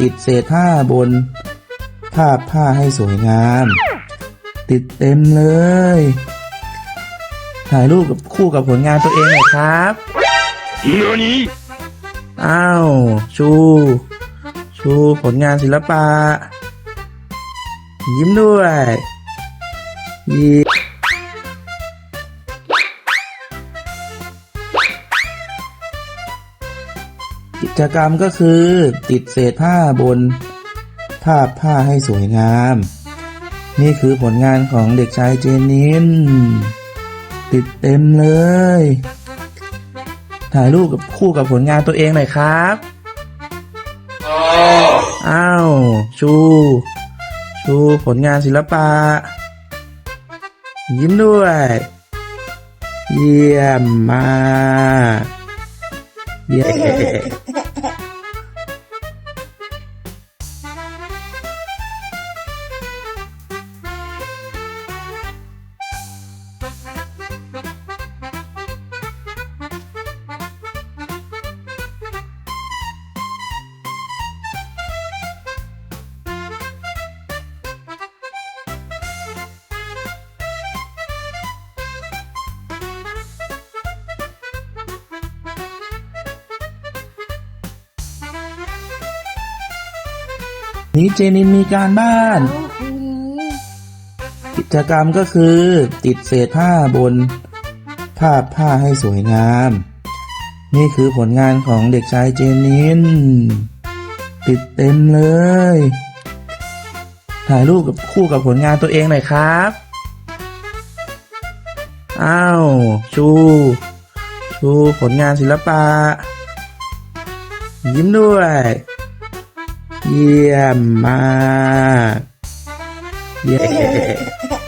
ติดเศษผ้าบนภาพผ้าให้สวยงาม ติดเต็มเลย ถ่ายรูปกับคู่กับผลงานตัวเองหน่อยครับ何อ้าว ชู ชูผลงานศิลปะ ยิ้มด้วยยิ้ม กิจกรรมก็คือติดเศษผ้าบนภาพผ้าให้สวยงาม นี่คือผลงานของเด็กชายเจนิน ติดเต็มเลย ถ่ายรูปกับคู่กับผลงานตัวเองหน่อยครับอ้าวชู ชูผลงานศิลปะ ยิ้มด้วย เยี่ยมมากเยี่ยม นี้เจนินมีการบ้าน กิจกรรมก็คือ ติดเศษผ้าบนภาพผ้าให้สวยงาม นี่คือผลงานของเด็กชายเจนิน ติดเต็มเลย ถ่ายรูปกับคู่กับผลงานตัวเองหน่อยครับ อ้าว ชู ชูผลงานศิลปะ ยิ้มด้วย เยี่ยมมาก เยี่ยม